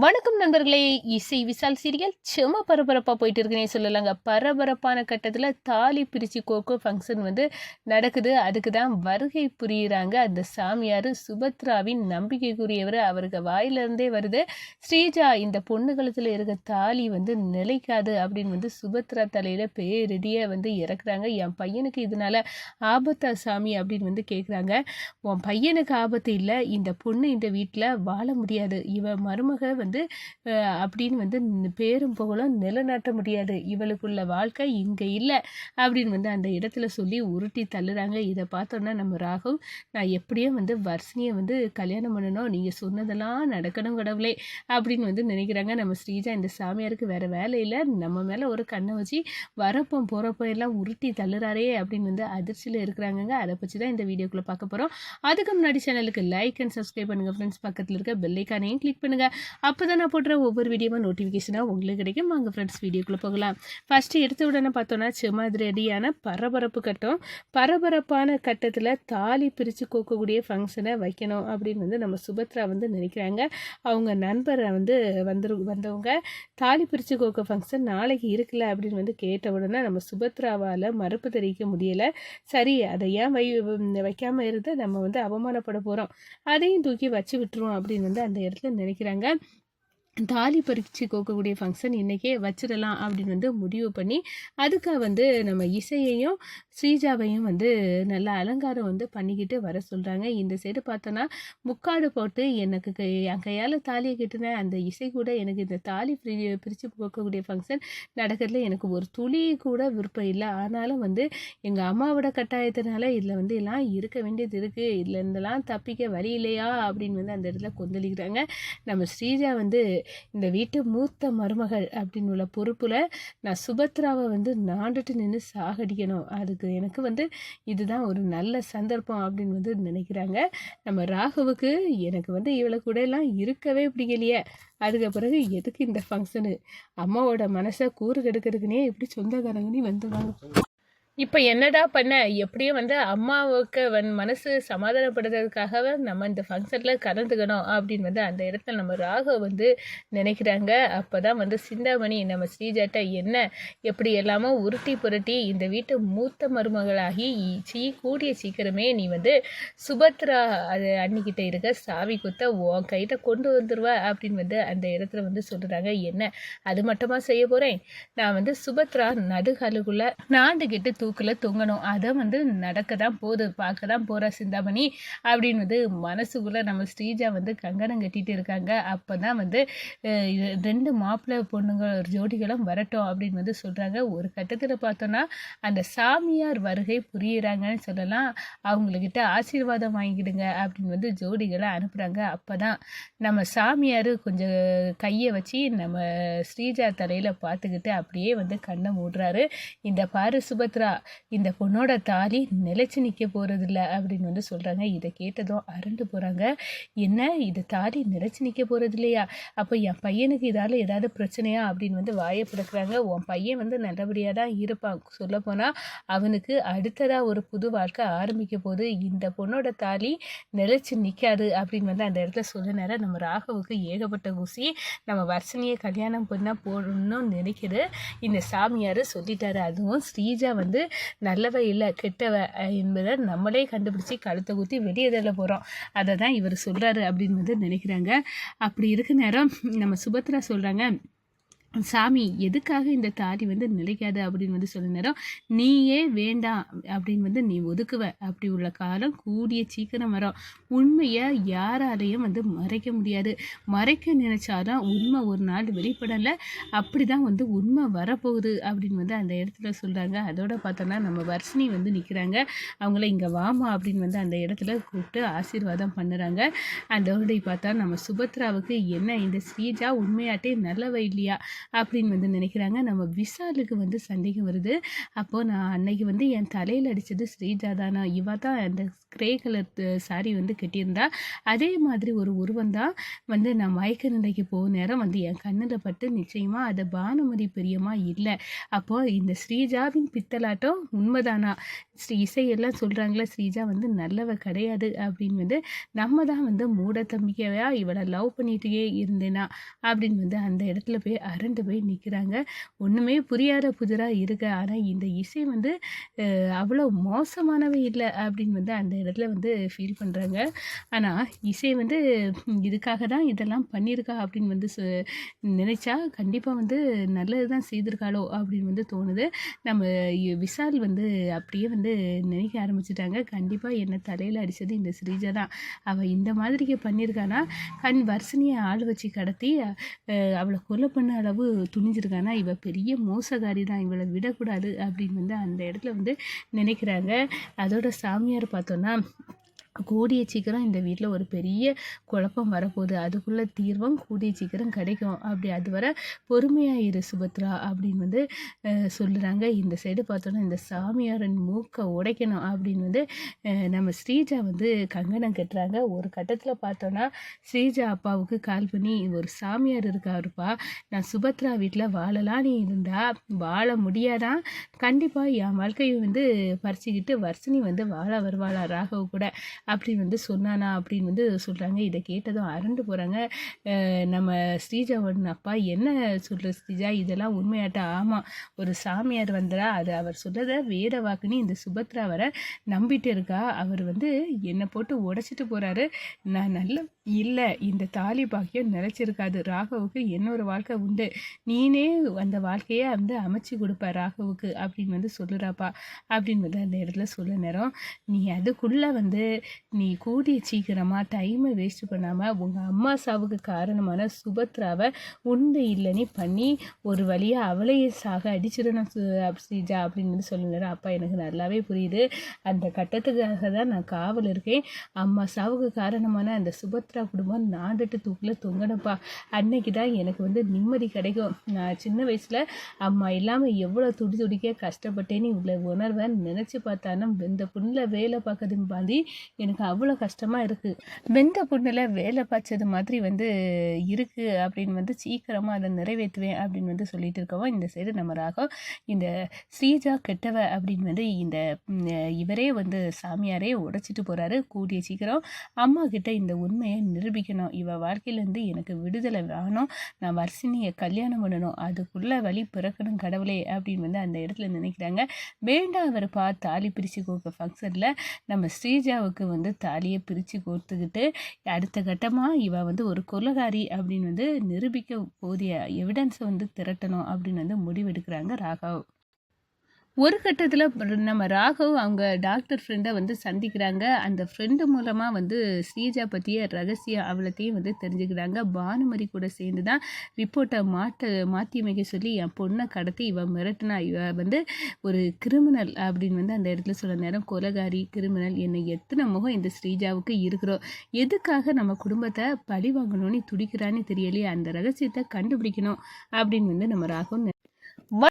வணக்கம் நண்பர்களே இசை விசால் சீரியல். செம பரபரப்பாக போயிட்டு இருக்குன்னே சொல்லலாங்க. பரபரப்பான கட்டத்தில் தாலி பிரித்து கோக்கோ ஃபங்க்ஷன் வந்து நடக்குது. அதுக்கு தான் வருகை புரியுறாங்க. அந்த சாமியார் சுபத்ராவின் நம்பிக்கைக்குரியவர். அவருக்கு வாயிலிருந்தே வருது. ஸ்ரீஜா இந்த பொண்ணு கழுத்தில் இருக்க தாலி வந்து நிலைக்காது அப்படின்னு வந்து சுபத்ரா தலையில் பேரடியாக வந்து இறக்குறாங்க. என் பையனுக்கு இதனால் ஆபத்தா சாமி அப்படின்னு வந்து கேட்குறாங்க உன் பையனுக்கு ஆபத்து இல்லை. இந்த பொண்ணு இந்த வீட்டில் வாழ முடியாது. இவன் மருமக வந்து அப்படின்னு வந்து பேரும் புகழும் நிலநாட்ட முடியாது. இவளுக்குள்ள வாழ்க்கை இங்கே இல்லை அப்படின்னு வந்து அந்த இடத்துல சொல்லி உருட்டி தள்ளுறாங்க. இதை பார்த்தோன்னா நம்ம ராகவ் நான் எப்படியும் வந்து வர்ஷினியை வந்து கல்யாணம் பண்ணணும் நீங்கள் சொன்னதெல்லாம் நடக்கணும் கடவுளே அப்படின்னு வந்து நினைக்கிறாங்க. நம்ம ஸ்ரீஜா இந்த சாமியாருக்கு வேறு வேலை இல்லை நம்ம மேலே ஒரு கண்ணை வச்சு வரப்போ போகிறப்போ எல்லாம் உருட்டி தள்ளுறாரே அப்படின்னு வந்து அதிர்ச்சியில் இருக்கிறாங்கங்க. அதை பற்றி தான் இந்த வீடியோக்குள்ளே பார்க்க போகிறோம் அதுக்கு முன்னாடி சேனலுக்கு லைக் அண்ட் சப்ஸ்கிரைப் பண்ணுங்கள் ஃப்ரெண்ட்ஸ் பக்கத்தில் இருக்க பெல்லைக்கானையும் கிளிக் பண்ணுங்கள் அப்போ தான் நான் போடுற ஒவ்வொரு வீடியோவும் நோட்டிஃபிகேஷனாக உங்களுக்கு கிடைக்கும். வாங்க ஃப்ரெண்ட்ஸ் வீடியோக்குள்ளே போகலாம். ஃபஸ்ட்டு எடுத்த உடனே பார்த்தோன்னா செம்மதிரடியான பரபரப்பு கட்டம். பரபரப்பான கட்டத்தில் தாலி பிரித்து கோக்கக்கூடிய ஃபங்க்ஷனை வைக்கணும் அப்படின்னு வந்து நம்ம சுபத்ரா வந்து நினைக்கிறாங்க. அவங்க நண்பரை வந்து வந்துரு வந்தவங்க தாலி பிரித்து கோக்க ஃபங்க்ஷன் நாளைக்கு இருக்குல்ல அப்படின்னு வந்து கேட்ட உடனே நம்ம சுபத்ராவால் மறுப்பு தெரிவிக்க முடியலை. சரி அதை ஏன் வை வைக்காமல் இருந்து நம்ம வந்து அவமானப்பட போகிறோம் அதையும் தூக்கி வச்சு விட்டுருவோம் அப்படின்னு வந்து அந்த இடத்துல நினைக்கிறாங்க. தாலி பறிச்சு கோக்கக்கூடிய ஃபங்க்ஷன் இன்றைக்கே வச்சிடலாம் அப்படின்னு வந்து முடிவு பண்ணி அதுக்காக வந்து நம்ம இசையையும் ஸ்ரீஜாவையும் வந்து நல்ல அலங்காரம் வந்து பண்ணிக்கிட்டு வர சொல்கிறாங்க இந்த சைடு பார்த்தோன்னா முக்காடு போட்டு எனக்கு கை- என் கையால் தாலியை கட்டின அந்த இசை கூட எனக்கு இந்த தாலி பிரி பிரித்து கோக்கக்கூடிய ஃபங்க்ஷன் நடக்கிறதுல எனக்கு ஒரு துளி கூட விருப்பம் இல்லை. ஆனாலும் வந்து எங்கள் அம்மாவோட கட்டாயத்தினால இதில் வந்து எல்லாம் இருக்க வேண்டியது இருக்குது இதில் இருந்தெல்லாம் தப்பிக்க வழி இல்லையா அப்படின்னு வந்து அந்த இடத்துல கொந்தளிக்கிறாங்க. நம்ம ஸ்ரீஜா வந்து இந்த வீட்டு மூத்த மருமகள் அப்படின்னு உள்ள பொறுப்பில் நான் சுபத்ராவை வந்து நாண்டுட்டு நின்று சாகடிக்கணும். அதுக்கு எனக்கு வந்து இதுதான் ஒரு நல்ல சந்தர்ப்பம் அப்படின்னு வந்து நினைக்கிறாங்க. நம்ம ராகுவுக்கு எனக்கு வந்து இவளை கூட எல்லாம் இருக்கவே பிடிக்கலையே. அதுக்கு பிறகு எதுக்கு இந்த ஃபங்க்ஷனு அம்மாவோட மனசை கூறு கெடுக்கிறதுக்குனே எப்படி சொந்தக்காரங்கன்னு வந்துடுவாங்க இப்போ என்னடா பண்ண? எப்படியும் வந்து அம்மாவுக்கு வன் மனசு சமாதானப்படுத்துறதுக்காகவே நம்ம இந்த ஃபங்க்ஷனில் கலந்துக்கணும் அப்படின்னு வந்து அந்த இடத்துல நம்ம ராகவ் வந்து நினைக்கிறாங்க. அப்போ தான் வந்து சிந்தாமணி நம்ம ஸ்ரீஜாட்ட என்ன எப்படி எல்லாமோ உருட்டி புரட்டி இந்த வீட்டு மூத்த மருமகளாகி சீ கூடிய சீக்கிரமே நீ வந்து சுபத்ரா அது அன்னிக்கிட்ட இருக்க சாவி குத்த உன் கையிட்ட கொண்டு வந்துடுவ அப்படின்னு வந்து அந்த இடத்துல வந்து சொல்கிறாங்க என்ன அது மட்டுமா செய்ய போகிறேன் நான் வந்து சுபத்ரா நடுகாலுக்குள்ளே நாண்டுகிட்டு தூக்கில் தொங்கணும். அதை வந்து நடக்க தான் போகுது. பார்க்க தான் போகிற சிந்தாமணி அப்படின்னு வந்து மனசுக்குள்ளே நம்ம ஸ்ரீஜா வந்து கங்கணம் கட்டிகிட்டு இருக்காங்க. அப்போ தான் வந்து ரெண்டு மாப்பிள்ளை பொண்ணுங்க ஜோடிகளும் வரட்டும் அப்படின்னு வந்து சொல்கிறாங்க ஒரு கட்டத்தில் பார்த்தோன்னா அந்த சாமியார் வருகை புரியிறாங்கன்னு சொல்லலாம். அவங்கக்கிட்ட ஆசீர்வாதம் வாங்கிடுங்க அப்படின்னு வந்து ஜோடிகளை அனுப்புகிறாங்க அப்போ தான் நம்ம சாமியார் கொஞ்சம் கையை வச்சு நம்ம ஸ்ரீஜா தலையில் பார்த்துக்கிட்டு அப்படியே வந்து கண்ணை மூடுறாரு. இந்த பாரு சுபத்ரா இந்த பொண்ணோட தாலி நிலைச்சு நிற்க போகிறதில்ல அப்படின்னு வந்து சொல்கிறாங்க இதை கேட்டதும் அரண்டு போகிறாங்க என்ன? இது தாலி நிலைச்சு நிற்க போகிறது இல்லையா அப்போ என் பையனுக்கு இதால் ஏதாவது பிரச்சனையா? அப்படின்னு வந்து வாயை பிறக்கிறாங்க உன் பையன் வந்து நல்லபடியாக தான் இருப்பான். சொல்லப்போனால் அவனுக்கு அடுத்ததாக ஒரு புது வாழ்க்கை ஆரம்பிக்க போது இந்த பொண்ணோட தாலி நிலைச்சு நிற்காது அப்படின்னு வந்து அந்த இடத்துல சொல்ல நேரம் நம்ம ராகவுக்கு ஏகப்பட்ட குசி நம்ம வர்ஷனியை கல்யாணம் பண்ணால் போடணும்னு நினைக்கிற இந்த சாமியார் சொல்லிட்டாரு. அதுவும் ஸ்ரீஜா வந்து நல்லவ இல்லை கெட்டவ என்பதை நம்மளே கண்டுபிடிச்சி கழுத்தை குத்தி வெளியே தள்ள போகிறோம் அதை தான் இவர் சொல்கிறாரு அப்படின்னு வந்து நினைக்கிறாங்க. அப்படி இருக்க நேரம் நம்ம சுபத்ரா சொல்கிறாங்க சாமி எதுக்காக இந்த தாலி வந்து நிலைக்காது அப்படின்னு வந்து சொல்ல நேரம் நீயே வேண்டாம் அப்படின்னு வந்து நீ ஒதுக்குவ. அப்படி உள்ள காலம் கூடிய சீக்கிரம் வரும். உண்மையை யாராலையும் வந்து மறைக்க முடியாது. மறைக்க நினைச்சாதான் உண்மை ஒரு நாள் வெளிப்படலை. அப்படி தான் வந்து உண்மை வரப்போகுது அப்படின்னு வந்து அந்த இடத்துல சொல்கிறாங்க அதோட பார்த்தோன்னா நம்ம வர்ஷினி வந்து நிற்கிறாங்க அவங்கள இங்கே வாமா அப்படின்னு வந்து அந்த இடத்துல கூப்பிட்டு ஆசீர்வாதம் பண்ணுறாங்க. அதோட பார்த்தா நம்ம சுபத்ராவுக்கு என்ன இந்த ஸ்ரீஜா உண்மையாட்டே நல்லவ இல்லையா? அப்படின்னு வந்து நினைக்கிறாங்க. நம்ம விஷாலுக்கு வந்து சந்தேகம் வருது. அப்போது நான் அன்னைக்கு வந்து என் தலையில் அடித்தது ஸ்ரீஜா தானா. இவ தான் அந்த கிரே கலர் சாரி வந்து கட்டியிருந்தா. அதே மாதிரி ஒரு உருவம் தான் வந்து நான் மயக்க நிலைக்கு போகும் நேரம் வந்து என் கண்ணில் பட்டு நிச்சயமாக அது பானுமதி பிரியமா இல்லை. அப்போது இந்த ஸ்ரீஜாவின் பித்தலாட்டம் உண்மைதானா? ஸ்ரீ இசையெல்லாம் சொல்கிறாங்களே ஸ்ரீஜா வந்து நல்லவ கிடையாது அப்படின்னு வந்து நம்ம தான் வந்து மூட தம்பிக்கையாக இவளை லவ் பண்ணிகிட்டே இருந்தேனா? அப்படின்னு வந்து அந்த இடத்துல போய் அரண்டு போய் நிற்கிறாங்க ஒன்றுமே புரியாத புதிராக இருக்கு. ஆனால் இந்த இசை வந்து அவ்வளோ மோசமானவை இல்லை அப்படின்னு வந்து அந்த இடத்துல வந்து ஃபீல் பண்ணுறாங்க ஆனால் இசை வந்து இதுக்காக தான் இதெல்லாம் பண்ணியிருக்கா அப்படின்னு வந்து நினச்சா கண்டிப்பாக வந்து நல்லது தான் செய்திருக்காளோ அப்படின்னு வந்து தோணுது. நம்ம விஷால் வந்து அப்படியே வந்து நினைக்க ஆரம்பிச்சிட்டாங்க. கண்டிப்பாக என்னை தலையில் அடித்தது இந்த ஸ்ரீஜா தான். அவள் இந்த மாதிரிக்கு பண்ணியிருக்கானா? கண் வர்ஷினியை ஆள் வச்சு கடத்தி அவளை கொலை பண்ண அளவு துணிஞ்சிருக்கானா? இவள் பெரிய மோசகாரி தான் இவளை விடக்கூடாது அப்படின்னு வந்து அந்த இடத்துல வந்து நினைக்கிறாங்க. அதோட சாமியார் பார்த்தோன்னா கூடிய சீக்கிரம் இந்த வீட்டில் ஒரு பெரிய குழப்பம் வரப்போகுது. அதுக்குள்ளே தீர்வும் கூடிய சீக்கிரம் கிடைக்கும். அப்படி அது வர பொறுமையாக இரு சுபத்ரா அப்படின்னு வந்து சொல்லுறாங்க. இந்த சைடு பார்த்தோன்னா இந்த சாமியாரின் மூக்கை உடைக்கணும் அப்படின்னு வந்து நம்ம ஸ்ரீஜா வந்து கங்கணம் கட்டுறாங்க. ஒரு கட்டத்தில் பார்த்தோன்னா ஸ்ரீஜா அப்பாவுக்கு கால் பண்ணி ஒரு சாமியார் இருக்காருப்பா. நான் சுபத்ரா வீட்டில் வாழலான்னு இருந்தால் வாழ முடியாதான் கண்டிப்பாக என் வாழ்க்கையை வந்து பறிச்சுக்கிட்டு வர்ஷினி வந்து வாழ வருவாளா ராகவ் கூட? அப்படி வந்து சொன்னானா அப்படின்னு வந்து சொல்கிறாங்க இதை கேட்டதும் அரண்டு போகிறாங்க நம்ம ஸ்ரீஜாவோட அப்பா என்ன சொல்கிற ஸ்ரீஜா? இதெல்லாம் உண்மையாட்ட? ஆமாம் ஒரு சாமியார் வந்தரா? அது அவர் சொல்கிறத வேத வாக்குன்னு இந்த சுபத்ரா வர நம்பிட்டு இருக்கா? அவர் வந்து என்னை போட்டு உடச்சிட்டு போகிறாரு நான் நல்ல இல்லை இந்த தாலி பாக்கியம் நிலச்சிருக்காது. ராகவுக்கு இன்னொரு வாழ்க்கை உண்டு. நீனே அந்த வாழ்க்கையை வந்து அமைச்சு கொடுப்ப ராகவுக்கு அப்படின்னு வந்து சொல்லுறாப்பா. அப்படின்னு வந்து அந்த இடத்துல சொல்ல நேரம். நீ அதுக்குள்ளே வந்து நீ கூடிய சீக்கிரமாக டைமை வேஸ்ட் பண்ணாமல் உங்கள் அம்மா சாவுக்கு காரணமான சுபத்ராவை உண்டு இல்லைன்னு பண்ணி ஒரு வழியாக அவளையே சாக அடிச்சிடணும் ஸ்ரீஜா அப்படின்னு சொல்லுங்க அப்பா எனக்கு நல்லாவே புரியுது. அந்த கட்டத்துக்காக தான் நான் காவல் இருக்கேன். அம்மா சாவுக்கு காரணமான அந்த சுபத்ரா குடும்பம் நாண்டுட்டு தூக்கில் தொங்கணும்ப்பா. அன்னைக்கு தான் எனக்கு வந்து நிம்மதி கிடைக்கும். நான் சின்ன வயசில் அம்மா இல்லாமல் எவ்வளோ துடி துடிக்க கஷ்டப்பட்டேன்னு இவ்வளோ உணர்வை நினச்சி பார்த்தாலும் இந்த புண்ணில் வேலை பார்க்கறதுன்னு பாந்தி எனக்கு அவ்வளோ கஷ்டமாக இருக்குது வெந்த புண்ணில் வேலை பார்த்தது மாதிரி வந்து இருக்குது அப்படின்னு வந்து சீக்கிரமாக அதை நிறைவேற்றுவேன் அப்படின்னு வந்து சொல்லிட்டு இருக்கவும் இந்த சைடு நம்ம ராகம் இந்த ஸ்ரீஜா கெட்டவ அப்படின்னு வந்து இந்த இவரே வந்து சாமியாரே உடைச்சிட்டு போகிறாரு கூடிய சீக்கிரம். அம்மா கிட்ட இந்த உண்மையை நிரூபிக்கணும். இவ வாழ்க்கையிலேருந்து எனக்கு விடுதலை வேணும். நான் வர்ஷினியை கல்யாணம் பண்ணணும். அதுக்குள்ளே வழி பிறக்கணும் கடவுளே அப்படின்னு வந்து அந்த இடத்துல நினைக்கிறாங்க. வேண்டாம் அவர் பார்த்து தாலி பிரித்து கொடுக்க ஃபங்க்ஷனில் நம்ம ஸ்ரீஜாவுக்கு வந்து தாலியை பிரித்து கோர்த்துக்கிட்டு அடுத்த கட்டமாக இவ வந்து ஒரு கொலகாரி அப்படின்னு வந்து நிரூபிக்க போதிய எவிடன்ஸை வந்து திரட்டணும் அப்படின்னு வந்து முடிவெடுக்கிறாங்க ராகவ். ஒரு கட்டத்தில் நம்ம ராகவ் அவங்க டாக்டர் ஃப்ரெண்டை வந்து சந்திக்கிறாங்க. அந்த ஃப்ரெண்டு மூலமாக வந்து ஸ்ரீஜா பற்றிய ரகசிய அவலத்தையும் வந்து தெரிஞ்சுக்கிறாங்க. பானுமதி கூட சேர்ந்து தான் ரிப்போர்ட்டை மாற்ற மாற்றி அமைக்க சொல்லி என் பொண்ணை கடத்தி இவன் மிரட்டினா இவ வந்து ஒரு கிரிமினல் அப்படின்னு வந்து அந்த இடத்துல சொல்ல நேரம் கொலகாரி கிரிமினல் என்னை எத்தனை முகம் இந்த ஸ்ரீஜாவுக்கு இருக்கிறோம் எதுக்காக நம்ம குடும்பத்தை பழி வாங்கணும்னு துடிக்கிறான்னு தெரியலையே அந்த ரகசியத்தை கண்டுபிடிக்கணும் அப்படின்னு வந்து நம்ம ராகவ்